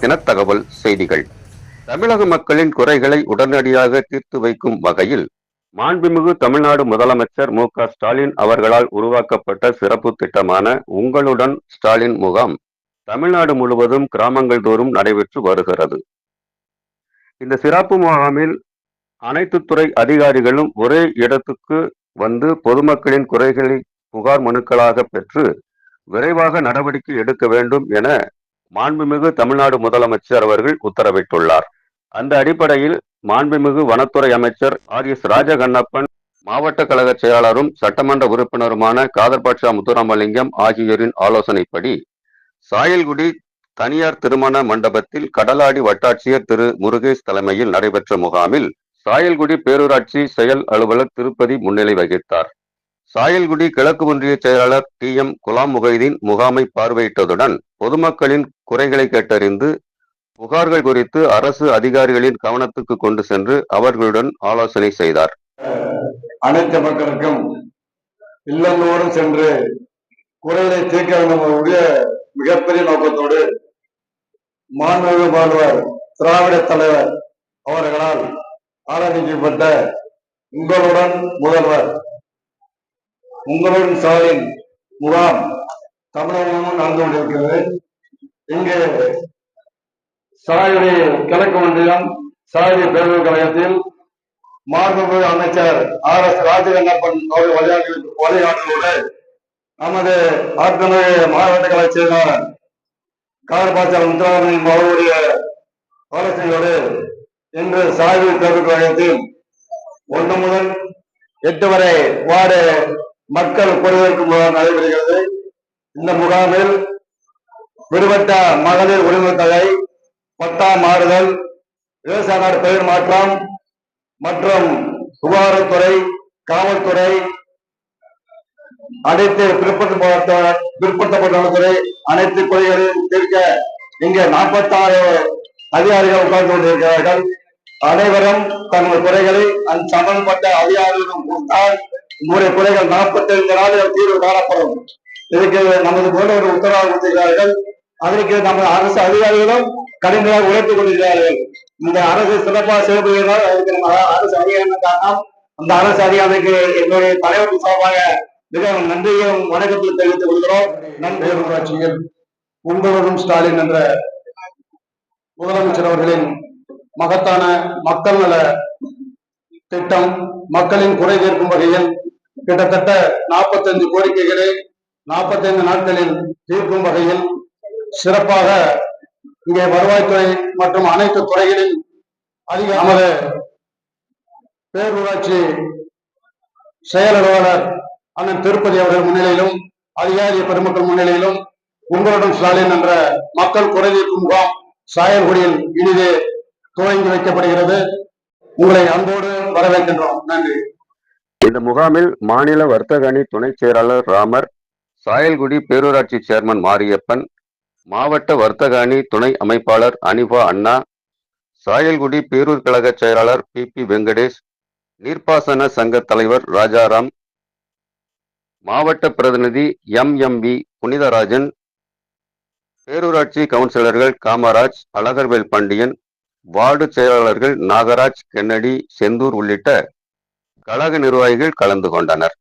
என தகவல் செய்திகள். தமிழக மக்களின் குறைகளை உடனடியாக தீர்த்து வைக்கும் வகையில் மாண்புமிகு தமிழ்நாடு முதலமைச்சர் மு க ஸ்டாலின் அவர்களால் உருவாக்கப்பட்ட சிறப்பு திட்டமான உங்களுடன் ஸ்டாலின் முகாம் தமிழ்நாடு முழுவதும் கிராமங்கள் தோறும் நடைபெற்று வருகிறது. இந்த சிறப்பு முகாமில் அனைத்து துறை அதிகாரிகளும் ஒரே இடத்துக்கு வந்து பொதுமக்களின் குறைகளை புகார் மனுக்களாக பெற்று விரைவாக நடவடிக்கை எடுக்க வேண்டும் என மாண்புமிகு தமிழ்நாடு முதலமைச்சர் அவர்கள் உத்தரவிட்டுள்ளார். அந்த அடிப்படையில் மாண்புமிகு வனத்துறை அமைச்சர் ஆர் எஸ் ராஜகண்ணப்பன் மாவட்ட கழக செயலாளரும் சட்டமன்ற உறுப்பினருமான காதர்பாட்சா முத்துராமலிங்கம் ஆகியோரின் ஆலோசனைப்படி சாயல்குடி தனியார் திருமண மண்டபத்தில் கடலாடி வட்டாட்சியர் திரு முருகேஷ் தலைமையில் நடைபெற்ற முகாமில் சாயல்குடி பேரூராட்சி செயல் அலுவலர் திருப்பதி முன்னிலை வகித்தார். சாயல்குடி கிழக்கு ஒன்றிய செயலாளர் டி எம் குலாம் முகைதீன் முகாமை பார்வையிட்டதுடன் பொதுமக்களின் குறைகளை கேட்டறிந்து புகார்கள் குறித்து அரசு அதிகாரிகளின் கவனத்துக்கு கொண்டு சென்று அவர்களுடன் ஆலோசனை செய்தார். அனைத்து மக்களுக்கும் இல்லந்தோறும் சென்று குறைகளை தீர்க்க வேண்டும் மிகப்பெரிய நோக்கத்தோடு மாண்பு பாடுவர் திராவிட தலைவர் அவர்களால் ஆரம்பிக்கப்பட்ட உங்களுடன் முதல்வர் உங்களுடன் ஸ்டாலின் முகாம் தமிழகமும் நடந்து கொண்டிருக்கிறது. இங்கு சாயுடைய கிழக்கு ஒன்றியம் சாயுடைய பேரூர் கழகத்தில் மாண்புமிகு அமைச்சர் ஆர் எஸ் ராஜகண்ணப்பன் அவர்கள் வழிகாட்டு வழிகாட்டுவோடு நமது ஆத்மமிகு மாவட்ட கலை செயலாளர் கார்பாச்சல் முத்துராமன் அவருடைய ஆலோசனையோடு இன்று சாயுடைய பேரூர் கழகத்தில் ஒன்று முதல் எட்டு வரை வார்டு மக்கள் குறைதீர்க்கும் முகாம் நடைபெறுகிறது. இந்த முகாமில் விடுபட்ட மகளிர் உரிமை தொகை பட்டா மாறுதல் விவசாய பெயர் மாற்றம் மற்றும் சுகாதாரத்துறை காவல்துறை அனைத்து பிற்படுத்த பிற்படுத்தப்பட்ட துறை அனைத்து குறைகளையும் தீர்க்க இங்கே நாற்பத்தாறு அதிகாரிகள் உட்கார்ந்து கொண்டிருக்கிறார்கள். அனைவரும் தங்கள் குறைகளை அந்த சம்பந்தப்பட்ட அதிகாரிகளிடம் கொடுத்தால் உங்களுடைய குறைகள் நாற்பத்தி ஐந்து நாளில் தீர்வு காணப்படும். இதற்கு நமது போன்றவர்கள் உத்தரவாக கொடுத்திருக்கிறார்கள். அதற்கு நமது அரசு அதிகாரிகளும் கடுமையாக உழைத்துக் கொண்டிருக்கிறார்கள். இந்த அரசு சிறப்பாக செயல்படுகிறார். அதுக்கு நம்ம அரசு அதிகாரம் காரணம்? அந்த அரசு அதிகாரிக்கு எங்களுடைய தலைவர் சார்பாக மிக நன்றியும் வணக்கத்தில் தெரிவித்துக் கொள்கிறோம். நன்றி. ஊராட்சியில் உங்களுடன் ஸ்டாலின் என்ற முதலமைச்சர் அவர்களின் மகத்தான மக்கள் நல திட்டம் மக்களின் குறை தீர்க்கும் வகையில் கிட்டத்தட்ட நாற்பத்தைந்து கோரிக்கைகளை நாற்பத்தைந்து நாட்களில் தீர்க்கும் வகையில் சிறப்பாக இங்கே வருவாய்த்துறை மற்றும் அனைத்து துறைகளில் அதிக நமது பேரூராட்சி செயல் அலுவலர் அண்ணன் திருப்பதி அவர்கள் முன்னிலையிலும் அதிகாரி பெருமக்கள் முன்னிலையிலும் உங்களுடன் ஸ்டாலின் என்ற மக்கள் குறை முகாம் சாயல்குடியில் இனிது துவங்கி வைக்கப்படுகிறது. உங்களை அன்போடு வரவேற்கின்றோம். நன்றி. இந்த முகாமில் மாநில வர்த்தக அணி துணைச் செயலாளர் ராமர் சாயல்குடி பேரூராட்சி சேர்மன் மாரியப்பன் மாவட்ட வர்த்தக அணி துணை அமைப்பாளர் அனிபா அண்ணா சாயல்குடி பேரூர் கழக செயலாளர் பி பி வெங்கடேஷ் நீர்ப்பாசன சங்க தலைவர் ராஜாராம் மாவட்ட பிரதிநிதி எம் எம் வி புனிதராஜன் பேரூராட்சி கவுன்சிலர்கள் காமராஜ் அழகர்வேல் பாண்டியன் வார்டு செயலாளர்கள் நாகராஜ் கென்னடி செந்தூர் உள்ளிட்ட கழக நிர்வாகிகள் கலந்து கொண்டனர்.